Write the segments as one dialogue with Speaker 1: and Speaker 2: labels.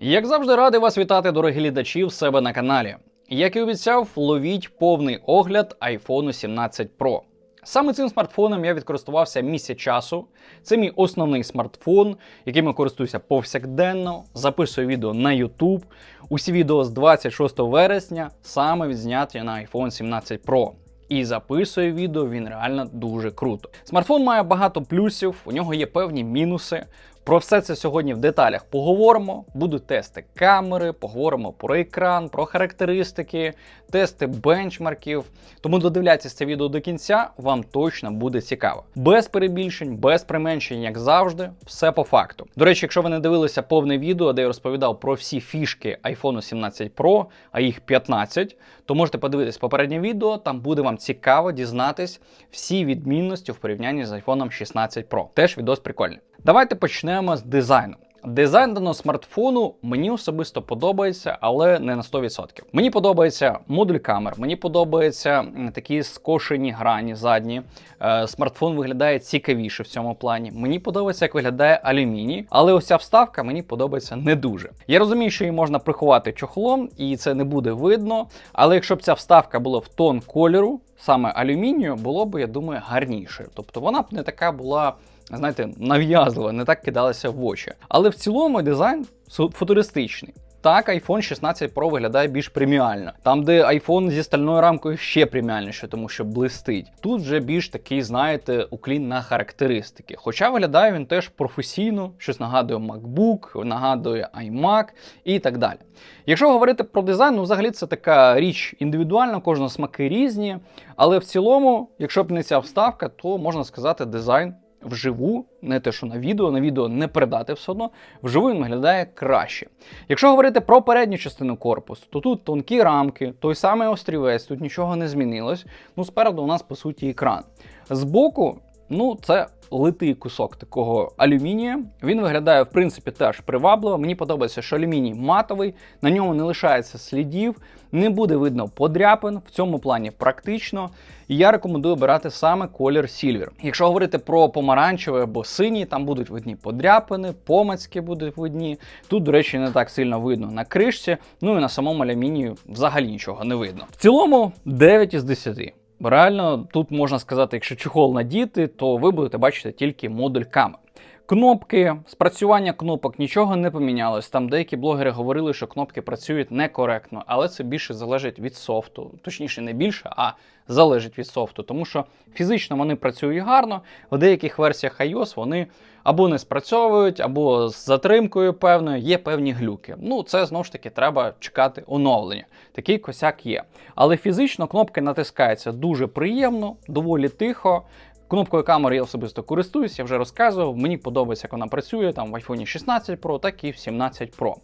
Speaker 1: Як завжди, радий вас вітати, дорогі глядачі, в себе на каналі. Як і обіцяв, ловіть повний огляд iPhone 17 Pro. Саме цим смартфоном я відкористувався місяць часу. Це мій основний смартфон, яким я користуюся повсякденно, записую відео на YouTube. Усі відео з 26 вересня саме відзняті на iPhone 17 Pro. І записує відео він реально дуже круто. Смартфон має багато плюсів, у нього є певні мінуси. Про все це сьогодні в деталях поговоримо. Будуть тести камери, поговоримо про екран, про характеристики, тести бенчмарків. Тому додивляйтесь це відео до кінця, вам точно буде цікаво. Без перебільшень, без применшень, як завжди, все по факту. До речі, якщо ви не дивилися повне відео, де я розповідав про всі фішки iPhone 17 Pro, а їх 15, то можете подивитись попереднє відео, там буде вам цікаво дізнатись всі відмінності в порівнянні з iPhone 16 Pro. Теж відос прикольний. Давайте почнемо з дизайну. Дизайн даного смартфону мені особисто подобається, але не на 100%. Мені подобається модуль камер, мені подобаються такі скошені грані задні. Е, смартфон виглядає цікавіше в цьому плані. Мені подобається, як виглядає алюміній, але ось вставка мені подобається не дуже. Я розумію, що її можна приховати чохлом, і це не буде видно. Але якщо б ця вставка була в тон кольору, саме алюмінію, було б, я думаю, гарніше. Тобто вона б не така була знаєте, нав'язливо, не так кидалося в очі. Але в цілому дизайн футуристичний. Так, iPhone 16 Pro виглядає більш преміально. Там, де iPhone зі стальною рамкою ще преміальніше, тому що блистить. Тут вже більш такий, знаєте, уклін на характеристики. Хоча виглядає він теж професійно, щось нагадує MacBook, нагадує iMac і так далі. Якщо говорити про дизайн, ну взагалі це така річ індивідуальна, кожного смаки різні. Але в цілому, якщо б не ця вставка, то можна сказати, дизайн вживу, не те, що на відео, на відео не передати все одно, вживу він виглядає краще. Якщо говорити про передню частину корпусу, то тут тонкі рамки, той самий острівець, тут нічого не змінилось. Ну, спереду у нас по суті екран. Збоку, ну, це литий кусок такого алюмінія. Він виглядає, в принципі, теж привабливо. Мені подобається, що алюміній матовий, на ньому не лишається слідів, не буде видно подряпин. В цьому плані практично. І я рекомендую обирати саме колір Silver. Якщо говорити про помаранчевий або синій, там будуть видні подряпини, помацьки будуть видні. Тут, до речі, не так сильно видно на кришці, ну і на самому алюмінію взагалі нічого не видно. В цілому 9 із 10. Реально, тут можна сказати, якщо чехол надіти, то ви будете бачити тільки модуль камер. Кнопки, спрацювання кнопок нічого не помінялось. Там деякі блогери говорили, що кнопки працюють некоректно, але це більше залежить від софту. Точніше, не більше, а залежить від софту. Тому що фізично вони працюють гарно, в деяких версіях iOS вони або не спрацьовують, або з затримкою певною, є певні глюки. Ну, це знову ж таки треба чекати оновлення. Такий косяк є. Але фізично кнопки натискаються дуже приємно, доволі тихо. Кнопкою камери я особисто користуюсь, я вже розказував. Мені подобається, як вона працює там в iPhone 16 Pro, так і в 17 Pro.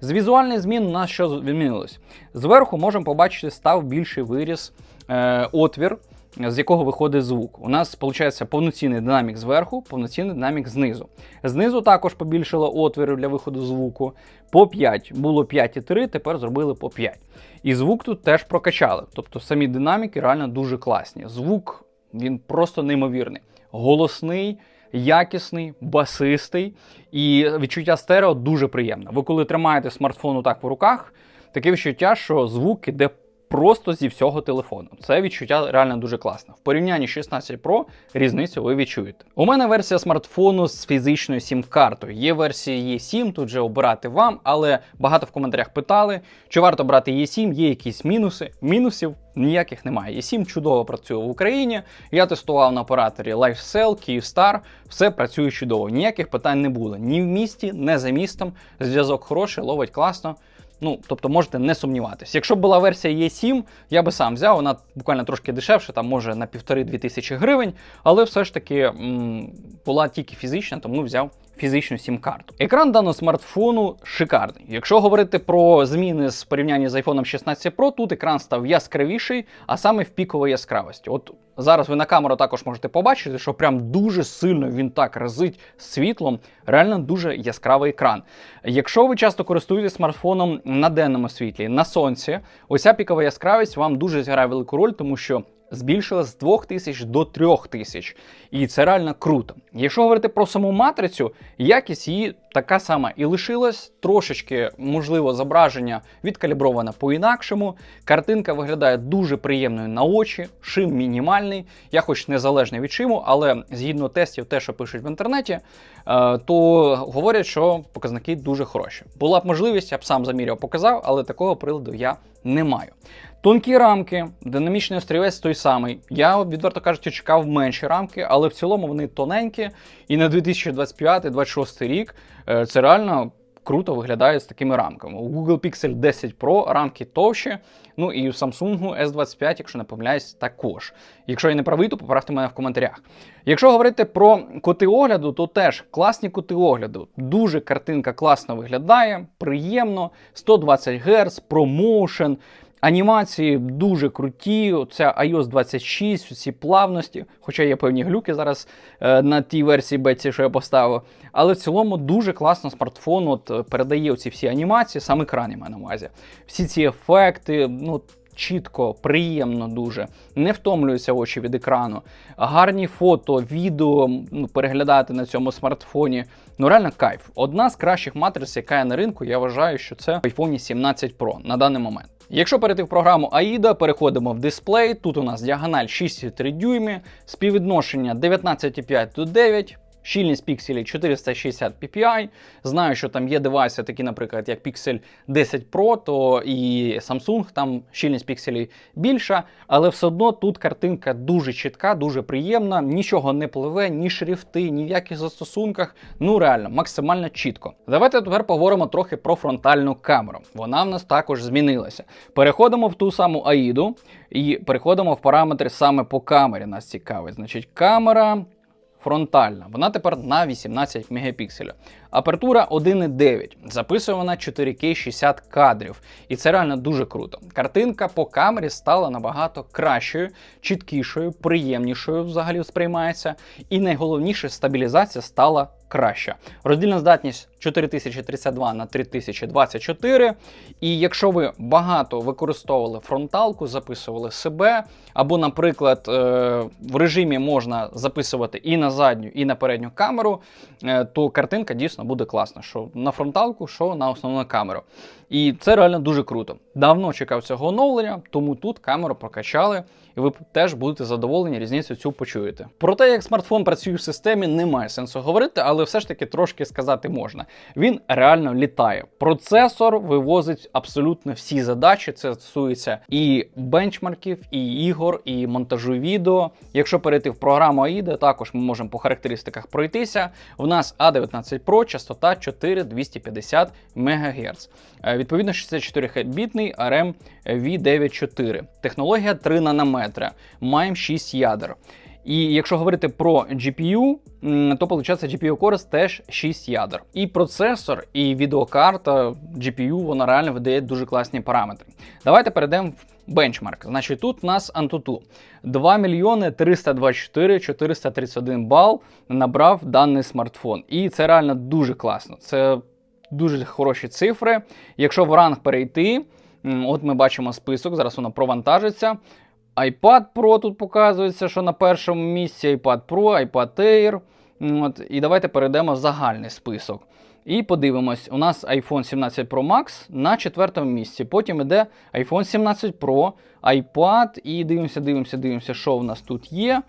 Speaker 1: З візуальних змін у нас що змінилось? Зверху можемо побачити, став більший виріс е, отвір, з якого виходить звук. У нас виходить повноцінний динамік зверху, повноцінний динамік знизу. Знизу також побільшило отвірів для виходу звуку. По 5 було 5,3, тепер зробили по 5. І звук тут теж прокачали. Тобто самі динаміки реально дуже класні. Звук він просто неймовірний. Голосний, якісний, басистий, і відчуття стерео дуже приємне. Ви коли тримаєте смартфон так в руках, таке відчуття, що звук іде просто зі всього телефону. Це відчуття реально дуже класне. В порівнянні 16 Pro різницю ви відчуєте. У мене версія смартфону з фізичною сім-картою. Є версія E7, тут же обирати вам, але багато в коментарях питали, чи варто брати E7, є якісь мінуси. Мінусів ніяких немає. E7 чудово працює в Україні. Я тестував на операторі LifeCell, Kyivstar, все працює чудово. Ніяких питань не було. Ні в місті, ні за містом. Зв'язок хороший, ловить класно. Ну, тобто можете не сумніватись. Якщо б була версія E7, я би сам взяв, вона буквально трошки дешевше, там може на півтори-дві тисячі гривень, але все ж таки м, була тільки фізична, тому взяв фізичну сім-карту. Екран даного смартфону шикарний. Якщо говорити про зміни з порівняння з iPhone 16 Pro, тут екран став яскравіший, а саме в піковій яскравості. От зараз ви на камеру також можете побачити, що прям дуже сильно він так разить світлом. Реально дуже яскравий екран. Якщо ви часто користуєтесь смартфоном на денному світлі, на сонці, ось ця пікова яскравість вам дуже зіграє велику роль, тому що збільшили з 2000 до 3000. І це реально круто. Якщо говорити про саму матрицю, якість її така сама і лишилась. Трошечки, можливо, зображення відкаліброване по-інакшому. Картинка виглядає дуже приємною на очі, шим мінімальний. Я хоч незалежний від шиму, але згідно тестів, те, що пишуть в інтернеті, е, то говорять, що показники дуже хороші. Була б можливість, я б сам заміряв, показав, але такого приладу я не маю. Тонкі рамки, динамічний острівець той самий. Я, відверто кажучи, чекав менші рамки, але в цілому вони тоненькі. І на 2025-2026 рік е, це реально круто виглядає з такими рамками. У Google Pixel 10 Pro рамки товщі. Ну і у Samsung S25, якщо не помиляюсь, також. Якщо я не правий, то поправте мене в коментарях. Якщо говорити про кути огляду, то теж класні кути огляду. Дуже картинка класно виглядає, приємно, 120 Гц, ProMotion, Анімації дуже круті. Ця iOS 26, ці плавності, хоча є певні глюки зараз е, на тій версії беці, що я поставив. Але в цілому дуже класно смартфон от, е, передає ці всі анімації, сам екран я маю на увазі. Всі ці ефекти, ну. Чітко, приємно дуже, не втомлюються очі від екрану. Гарні фото, відео ну, переглядати на цьому смартфоні. Ну реально кайф. Одна з кращих матриць, яка є на ринку, я вважаю, що це iPhone 17 Pro на даний момент. Якщо перейти в програму AIDA, переходимо в дисплей. Тут у нас діагональ 6,3 дюйми, співвідношення 19,5 до 9. Щільність пікселів 460 ppi. Знаю, що там є девайси, такі, наприклад, як Pixel 10 Pro, то і Samsung, там щільність пікселів більша, але все одно тут картинка дуже чітка, дуже приємна, нічого не пливе, ні шрифти, ні в яких застосунках. Ну реально, максимально чітко. Давайте тепер поговоримо трохи про фронтальну камеру. Вона в нас також змінилася. Переходимо в ту саму AIDу і переходимо в параметри саме по камері. Нас цікавить. Значить, камера фронтальна. Вона тепер на 18 мегапікселів. Апертура 1,9. Записує вона 4К 60 кадрів. І це реально дуже круто. Картинка по камері стала набагато кращою, чіткішою, приємнішою взагалі сприймається. І найголовніше, стабілізація стала краща. Роздільна здатність 4032 на 3024. І якщо ви багато використовували фронталку, записували себе, або, наприклад, е, в режимі можна записувати і на задню, і на передню камеру, е, то картинка дійсно буде класна. Що на фронталку, що на основну камеру. І це реально дуже круто. Давно чекав цього оновлення, тому тут камеру прокачали, і ви теж будете задоволені, різницю цю почуєте. Про те, як смартфон працює в системі, немає сенсу говорити, але все ж таки трошки сказати можна. Він реально літає. Процесор вивозить абсолютно всі задачі. Це стосується і бенчмарків, і ігор, і монтажу відео. Якщо перейти в програму AIDA, також ми можемо по характеристиках пройтися. У нас A19 Pro, частота 4250 МГц. Відповідно, 64 бітний ARM V94. Технологія 3 нанометри. Маємо 6 ядер. І якщо говорити про GPU, то виходить GPU Core теж 6 ядер. І процесор, і відеокарта GPU вона реально видає дуже класні параметри. Давайте перейдемо в бенчмарк. Значить, тут у нас Antutu 2 мільйони 324 431 бал набрав даний смартфон. І це реально дуже класно. Це дуже хороші цифри. Якщо в ранг перейти, от ми бачимо список, зараз воно провантажиться iPad Pro тут показується, що на першому місці iPad Pro, iPad Air. От, І давайте перейдемо в загальний список. І подивимось, у нас iPhone 17 Pro Max на четвертому місці. Потім йде iPhone 17 Pro, iPad, і дивимося, дивимося, дивимося, що в нас тут є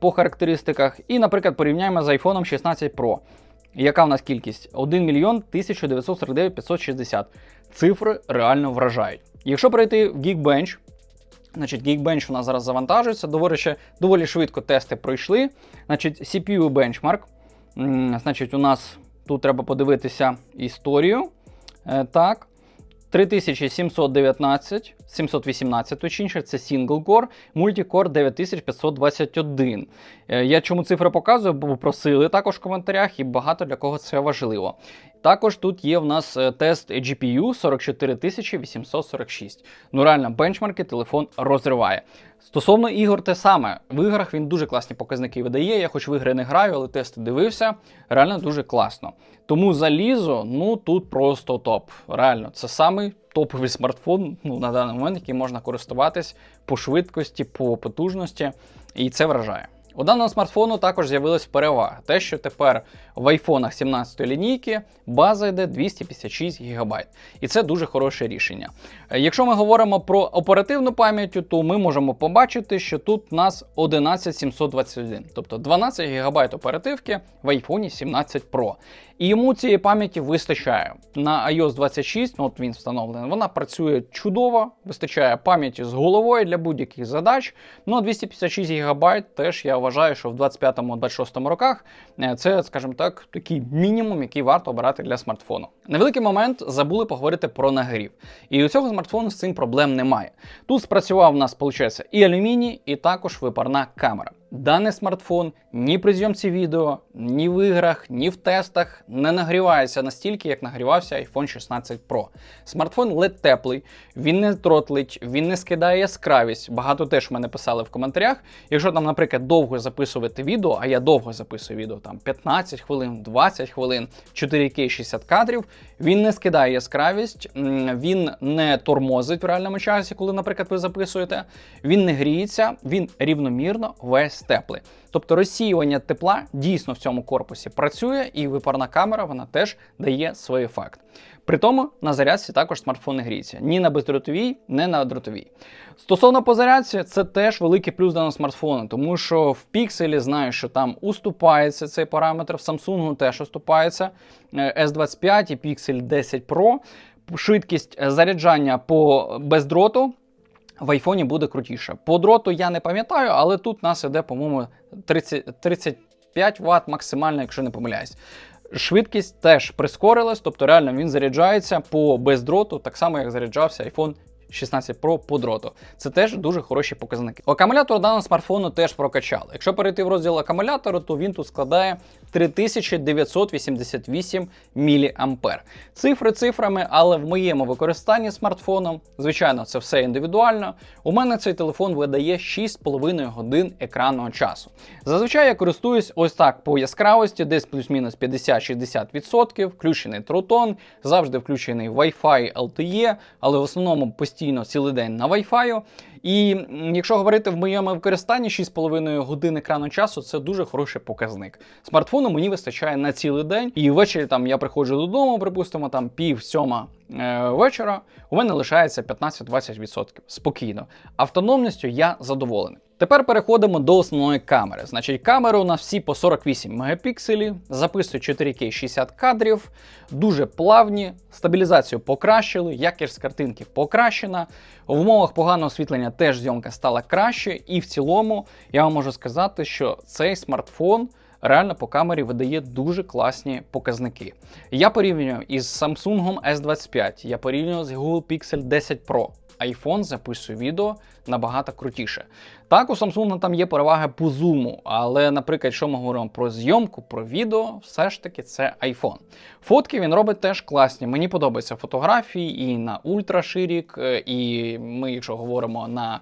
Speaker 1: по характеристиках. І, наприклад, порівняємо з iPhone 16 Pro. Яка в нас кількість? 1 мільйон 1949 560. Цифри реально вражають. Якщо перейти в Geekbench, Значить, Geekbench у нас зараз завантажується. Доволі ще доволі швидко тести пройшли. Значить, CPU Benchmark. Значить, у нас тут треба подивитися історію. Е, так. 3719, 718 точніше, це Single Core, Multicore 9521. Е, я чому цифри показую, бо просили також в коментарях, і багато для кого це важливо. Також тут є в нас е, тест GPU 44846. Ну реально, бенчмарки телефон розриває. Стосовно ігор, те саме. В іграх він дуже класні показники видає. Я хоч в ігри не граю, але тести дивився. Реально дуже класно. Тому залізо, ну тут просто топ. Реально, це самий топовий смартфон ну, на даний момент, який можна користуватись по швидкості, по потужності, і це вражає. У даного смартфону також з'явилась перевага. Те, що тепер в айфонах 17 лінійки база йде 256 ГБ. І це дуже хороше рішення. Е, Якщо ми говоримо про оперативну пам'ять, то ми можемо побачити, що тут у нас 11721, тобто 12 ГБ оперативки в айфоні 17 Pro. І йому цієї пам'яті вистачає. На iOS 26, ну от він встановлений, вона працює чудово, вистачає пам'яті з головою для будь-яких задач. Ну а 256 ГБ теж я вважаю, що в 25-26 роках е, це, скажімо так, такий мінімум, який варто обирати для смартфону. На великий момент забули поговорити про нагрів. І у цього смартфону з цим проблем немає. Тут спрацював у нас, виходить, і алюміній, і також випарна камера. Даний смартфон ні при зйомці відео, ні в іграх, ні в тестах не нагрівається настільки, як нагрівався iPhone 16 Pro. Смартфон ледь теплий, він не тротлить, він не скидає яскравість. Багато теж мене писали в коментарях. Якщо там, наприклад, довго записувати відео, а я довго записую відео, там 15 хвилин, 20 хвилин, 4К 60 кадрів, він не скидає яскравість, він не тормозить в реальному часі, коли, наприклад, ви записуєте. Він не гріється, він рівномірно весь теплий. Тобто розсіювання тепла дійсно в цьому корпусі працює, і випарна камера вона теж дає свій ефект. При тому на зарядці також смартфон не гріється ні на бездротовій, ні на дротовій. Стосовно по зарядці, це теж великий плюс даного смартфону, тому що в пікселі знаю, що там уступається цей параметр, в Samsung теж уступається е, S25 і Pixel 10 Pro. Швидкість заряджання по бездроту в айфоні буде крутіше. По дроту я не пам'ятаю, але тут нас іде, по-моєму, 30, 35 Вт максимально, якщо не помиляюсь. Швидкість теж прискорилась, тобто реально він заряджається по бездроту, так само як заряджався iPhone 16 Pro по дроту. Це теж дуже хороші показники. Акумулятор даного смартфону теж прокачали. Якщо перейти в розділ акумулятору, то він тут складає 3988 мА. Цифри цифрами, але в моєму використанні смартфоном, звичайно, це все індивідуально. У мене цей телефон видає 6,5 годин екранного часу. Зазвичай я користуюсь ось так по яскравості, десь плюс-мінус 50-60%, включений трутон, завжди включений Wi-Fi LTE, але в основному постійно цілий день на Wi-Fi. І якщо говорити в моєму використанні 6,5 годин екрану часу, це дуже хороший показник. Смартфону мені вистачає на цілий день, і ввечері там я приходжу додому, припустимо, там пів сьома е, вечора. У мене лишається 15-20% спокійно. Автономністю я задоволений. Тепер переходимо до основної камери. Значить, камери у нас всі по 48 мегапікселів, записують 4К 60 кадрів, дуже плавні, стабілізацію покращили, якість картинки покращена. В умовах поганого освітлення теж зйомка стала краще, і в цілому я вам можу сказати, що цей смартфон. Реально по камері видає дуже класні показники. Я порівнюю із Samsung S25, я порівнюю з Google Pixel 10 Pro. iPhone записує відео набагато крутіше. Так, у Samsung там є переваги по зуму, але, наприклад, якщо ми говоримо про зйомку, про відео, все ж таки це iPhone. Фотки він робить теж класні. Мені подобаються фотографії і на ультраширік, е, і ми, якщо говоримо на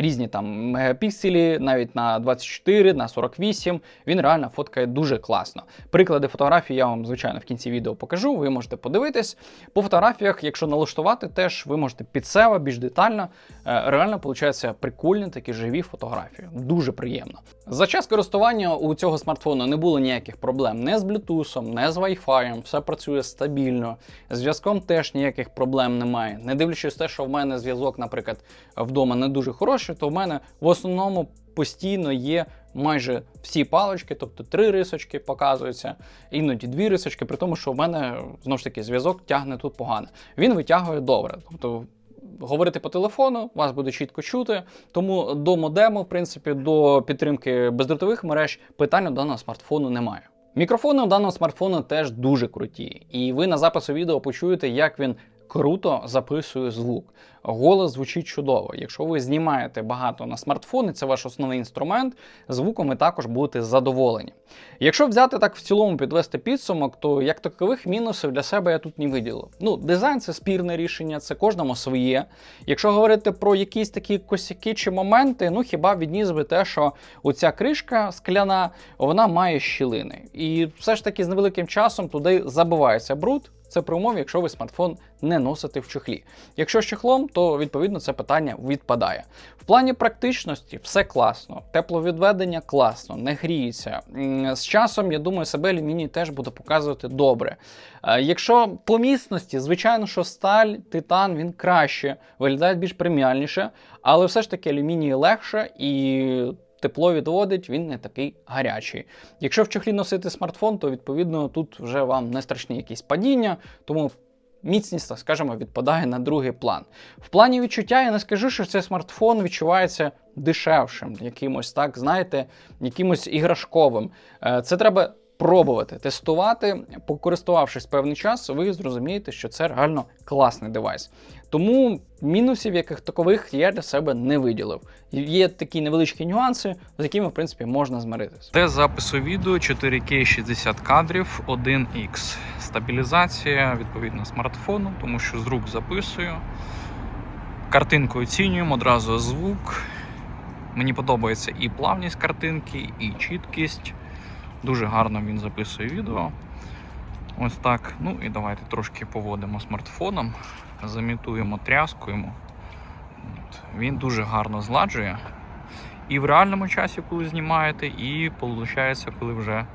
Speaker 1: різні там мегапікселі, навіть на 24, на 48, він реально фоткає дуже класно. Приклади фотографій я вам, звичайно, в кінці відео покажу, ви можете подивитись. По фотографіях, якщо налаштувати, теж ви можете під себе більш детально. Е, Реально, виходить, прикольні такі живі фотографії. Дуже приємно. За час користування у цього смартфону не було ніяких проблем не з Bluetooth, не з Wi-Fi, все працює стабільно. З Зв'язком теж ніяких проблем немає. Не дивлячись те, що в мене зв'язок, наприклад, вдома не дуже хороший, то в мене в основному постійно є майже всі палички, тобто три рисочки показуються, іноді дві рисочки, при тому, що в мене знову ж таки зв'язок тягне тут погано. Він витягує добре. Тобто говорити по телефону, вас буде чітко чути. Тому до модему, в принципі, до підтримки бездротових мереж питань у даного смартфону немає. Мікрофони у даного смартфону теж дуже круті, і ви на запису відео почуєте, як він круто записує звук. Голос звучить чудово. Якщо ви знімаєте багато на смартфон, і це ваш основний інструмент, звуком ви також будете задоволені. Якщо взяти так в цілому підвести підсумок, то як такових мінусів для себе я тут не виділив. Ну, дизайн це спірне рішення, це кожному своє. Якщо говорити про якісь такі косяки чи моменти, ну хіба відніс би те, що оця кришка скляна, вона має щілини. І все ж таки з невеликим часом туди забивається бруд. Це при умові, якщо ви смартфон не носите в чохлі. Якщо з чохлом, то відповідно це питання відпадає. В плані практичності все класно, тепловідведення класно, не гріється. З часом, я думаю, себе алюміній теж буде показувати добре. Е, Якщо по міцності, звичайно, що сталь, титан він краще, виглядає більш преміальніше, але все ж таки алюміній легше і тепло відводить, він не такий гарячий. Якщо в чохлі носити смартфон, то відповідно тут вже вам не страшні якісь падіння, тому. Міцність, так скажемо, відпадає на другий план. В плані відчуття я не скажу, що цей смартфон відчувається дешевшим, якимось, так, знаєте, якимось іграшковим. Е, Це треба пробувати, тестувати. Покористувавшись певний час, ви зрозумієте, що це реально класний девайс. Тому мінусів, яких такових я для себе не виділив. Є такі невеличкі нюанси, з якими, в принципі, можна змиритися.
Speaker 2: Це запису відео 4К 60 кадрів 1X. Стабілізація відповідно смартфону, тому що з рук записую. Картинку оцінюємо, одразу звук. Мені подобається і плавність картинки, і чіткість. Дуже гарно він записує відео. Ось так. Ну і давайте трошки поводимо смартфоном, замітуємо тряску йому. От. Він дуже гарно зладжує. І в реальному часі, коли знімаєте, і виходить, коли вже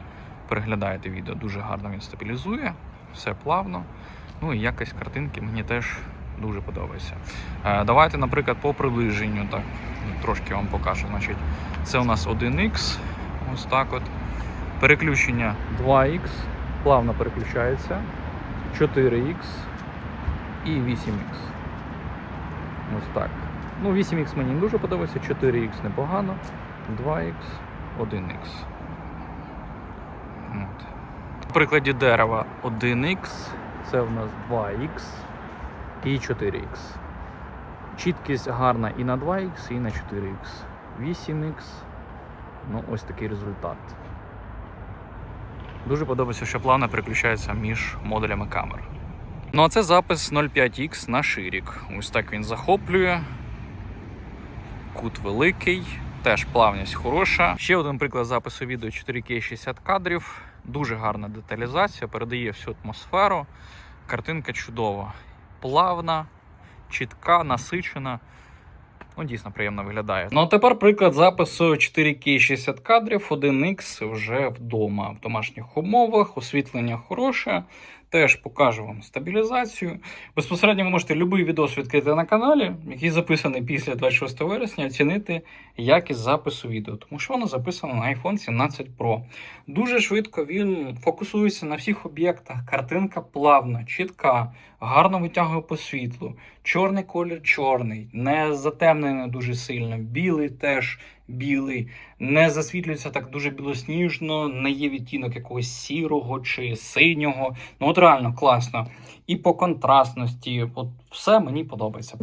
Speaker 2: переглядаєте відео. Дуже гарно він стабілізує, все плавно. Ну і якість картинки мені теж дуже подобається. Е, давайте, наприклад, по приближенню так, трошки вам покажу. Значить, це у нас 1X, ось так от. Переключення 2X, плавно переключається, 4X і 8X. Ось так. Ну, 8X мені не дуже подобається, 4X непогано, 2X, 1X. От. В прикладі дерева 1X, це в нас 2X і 4X. Чіткість гарна і на 2X, і на 4X. 8X. Ну, ось такий результат. Дуже подобається, що плавно переключається між модулями камер. Ну а це запис 05X на ширік. Ось так він захоплює. Кут великий, теж плавність хороша. Ще один приклад запису відео 4К 60 кадрів. Дуже гарна деталізація, передає всю атмосферу. Картинка чудова. Плавна, чітка, насичена. Ну, дійсно приємно виглядає. Ну а тепер приклад запису 4К 60 кадрів 1X вже вдома в домашніх умовах, освітлення хороше. Теж покажу вам стабілізацію. Безпосередньо ви можете будь-який відос відкрити на каналі, який записаний після 26 вересня, оцінити якість запису відео, тому що воно записано на iPhone 17 Pro. Дуже швидко він фокусується на всіх об'єктах. Картинка плавна, чітка, гарно витягує по світлу. Чорний колір чорний, не затемнений дуже сильно, білий теж білий, не засвітлюється так дуже білосніжно, не є відтінок якогось сірого чи синього. Ну от реально класно. І по контрастності, от все мені подобається.